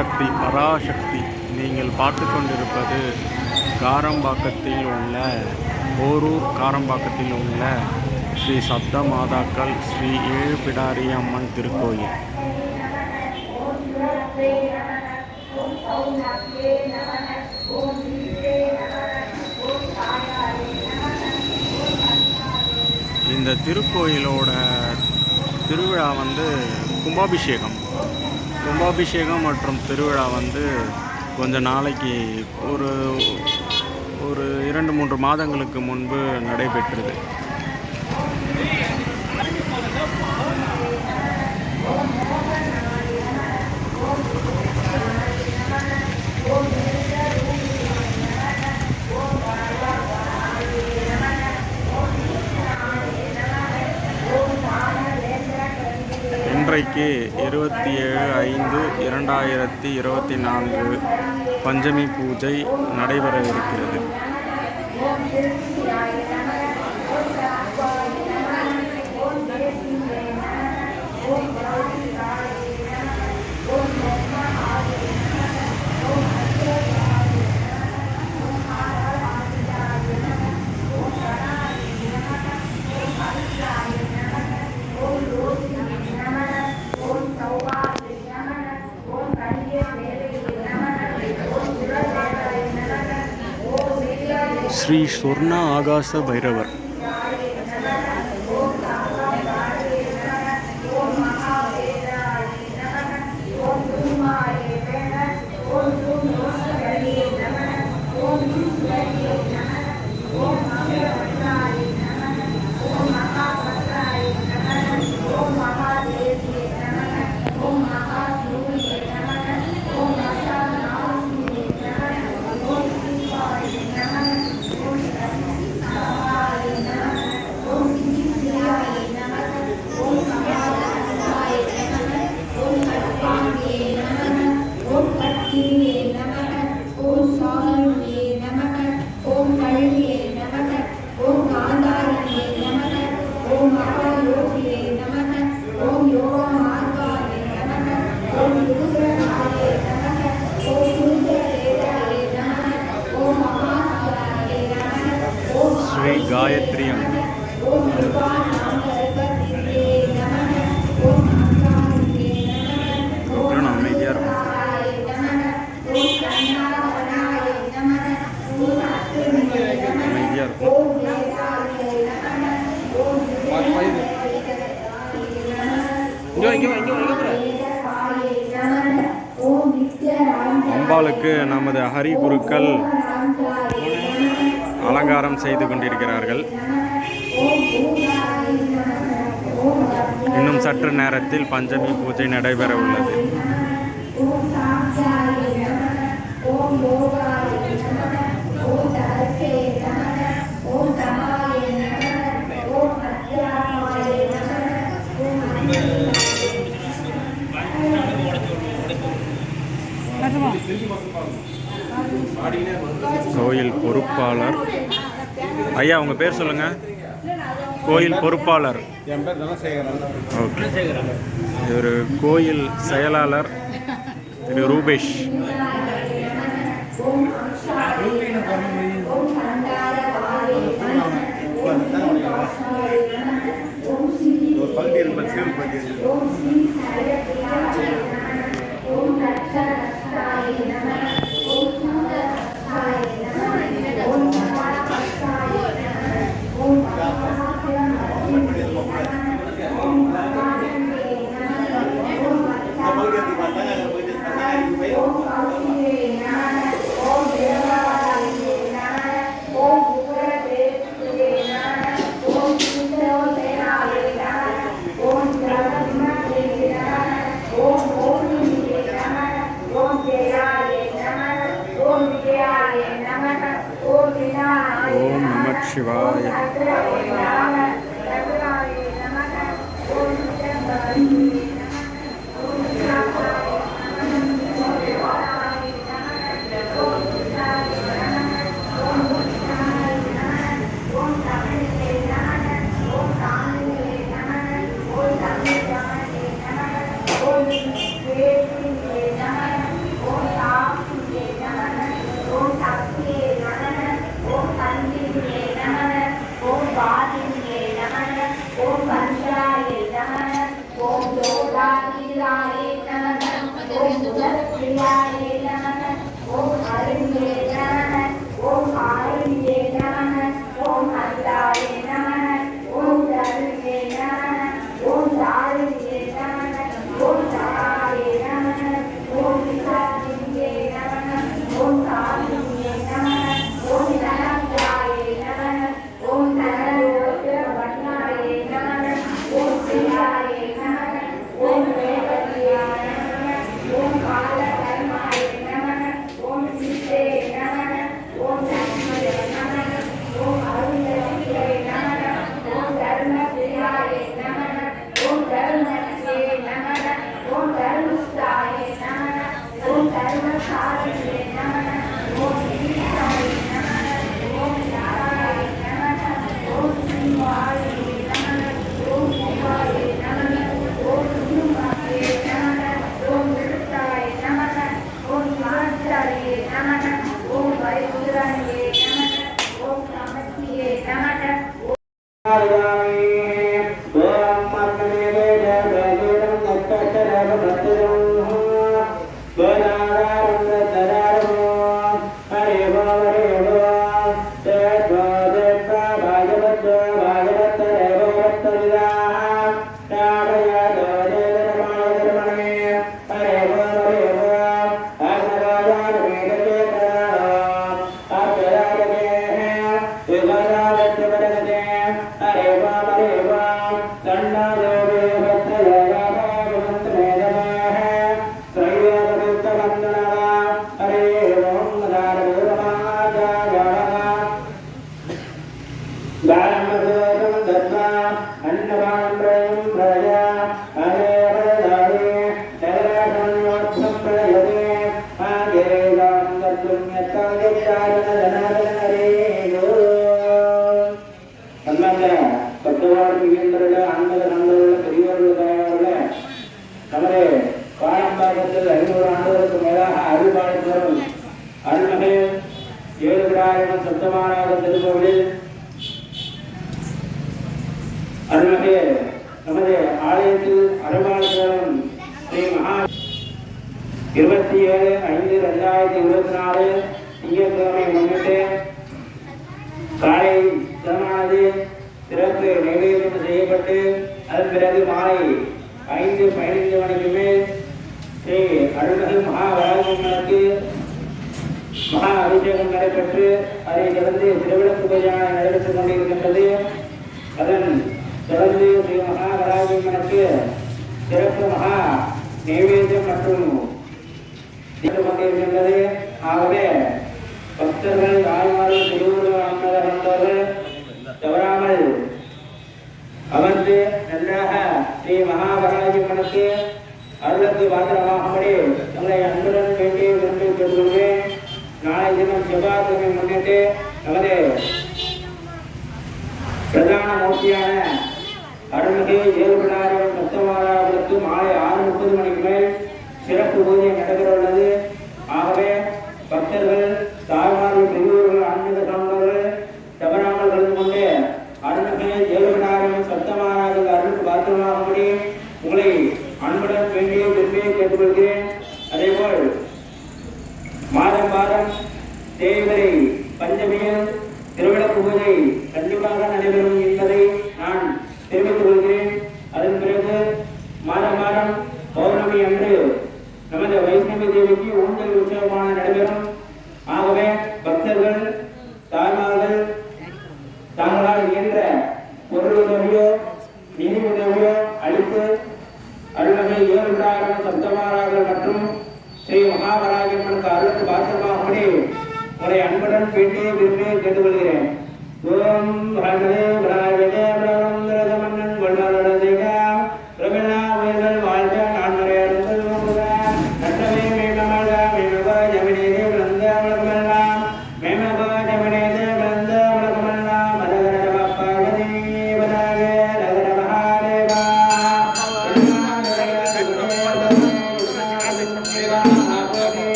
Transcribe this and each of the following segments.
சக்தி பராசக்தி. நீங்கள் பார்த்து கொண்டிருப்பது காரம்பாக்கத்தில் உள்ள ஓரூர் காரம்பாக்கத்தில் உள்ள ஸ்ரீ சப்த மாதாக்கள் ஸ்ரீ ஏழு பிடாரி அம்மன் திருக்கோயில். இந்த திருக்கோயிலோட திருவிழா வந்து கும்பாபிஷேகம். கும்பாபிஷேகம் மற்றும் திருவிழா வந்து கொஞ்ச நாளைக்கு ஒரு ஒரு இரண்டு மூன்று மாதங்களுக்கு முன்பு நடைபெற்றது. இன்றைக்கு இருபத்தி ஏழு ஐந்து இரண்டாயிரத்தி இருபத்தி நான்கு பஞ்சமி பூஜை நடைபெறவிருக்கிறது. ஸ்ரீ சொர்ண ஆகாச பைரவர். ஸ்ரீ காயத்ரி அம்மன் அமைதியாக இருக்கும். அமைதியாக இருக்கும். அம்பாளுக்கு நமது ஹரி குருக்கள் அலங்காரம் செய்து கொண்டிருக்கிறார்கள். இன்னும் சற்று நேரத்தில் பஞ்சமி பூஜை நடைபெற உள்ளது. கோயில் பொறுப்பாளர். ஐயா உங்க பேர் சொல்லுங்க. கோயில் பொறுப்பாளர். என் பேர் தனசேகரன். ஓகே. இவர் கோயில் செயலாளர் திரு ரூபேஷ். ஒரு இருப்பது சிறு இருக்கு ओम विजयाय नमः ओम विनाय ओम नमः शिवाय। ओम नमः ओम அருள்மிகு நமது ஆலயத்தில் அருள்பாடு ஸ்ரீ மகா இருபத்தி ஏழு ஐந்து ரெண்டாயிரத்தி இருபத்தி நாலு திங்கட்கிழமை முன்னிட்டு காலை திறனானது சிறப்பு நைவேதம் செய்யப்பட்டு அதன் பிறகு மாலை ஐந்து பதினைந்து மணிக்கு மேல் ஸ்ரீ அருள்மிகு மகா மகா அபிஷேகம் நடைபெற்று அதைத் தொடர்ந்து திருவிழப்பு பூஜை நடைபெற்றுக் கொண்டிருக்கின்றது. அதன் தொடர்ந்து ஸ்ரீ மகா சிறப்பு மகா நைவேத்தியம் மற்றும் கொண்டிருக்கின்றது ஆகவே பக்தர்கள் தாய்மார்கள் திருவுருவ அம்மத தவறாமல் அமர்ந்து நன்றாக ஸ்ரீ மகாபராஜி மனக்கு அருளுக்கு பாத்திரமாகும்படி உங்களை அன்புடன் வேண்டிய விரும்பி கொள்கிறேன் நாளை தினம் செவ்வாய்க்கிழமை முன்னிட்டு நமது பிரதான மூர்த்தியான அருள்மிகு ஏழுபிடாரியம் சத்தமாராவுக்கு மாலை ஆறு முப்பது மணிக்கு மேல் சிறப்பு பூஜை நடைபெற உள்ளது. ஆகவே பக்தர்கள் தாய்மார்கள் பெரியோர்கள் ஆன்மீக சார்ந்தவர்கள் தவறாமல் கலந்து கொண்டு அருள்மிகு ஏழுபிடாரியம் சத்தமாராவுக்கு அருளுக்கு பாத்திரமாகும்படி உங்களை அன்புடன் வேண்டிய விரும்பியை கேட்டுக்கொள்கிறேன் அதேபோல் மாதம் மாதம் தேய்வரை பஞ்சமியில் திருவிளக்கு பூஜை கண்டிப்பாக நடைபெறும் என்பதை நான் தெரிவித்துக் கொள்கிறேன் அதன் பிறகு மாதம் மாதம் பௌர்ணமி அன்று நமது வைஷ்ணவி தேவிக்கு ஊஞ்சல் உற்சவமான நடைபெறும் ஆகவே பக்தர்கள் தாய்மார்கள் தாங்களால் இயன்ற பொருள் உதவியோ நிதி உதவியோ அளித்து அருள்மை ஏழுடாயிரம் சப்தமாரார்கள் மற்றும் ஸ்ரீ மகாவராஜம்மனுக்கு அருளுக்கு பாசமாகும்படி உங்களை அன்புடன் பெண்ணே விரும்பி கேட்டுக்கொள்கிறேன் ஓம் ஹரே விநாயகனே பிரபந்தரத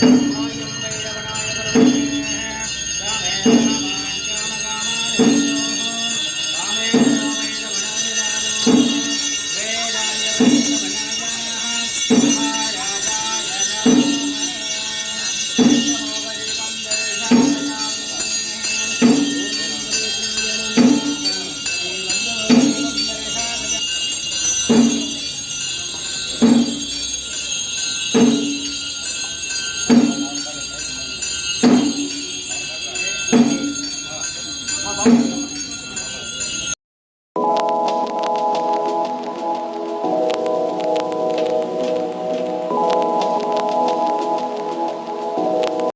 Thank you.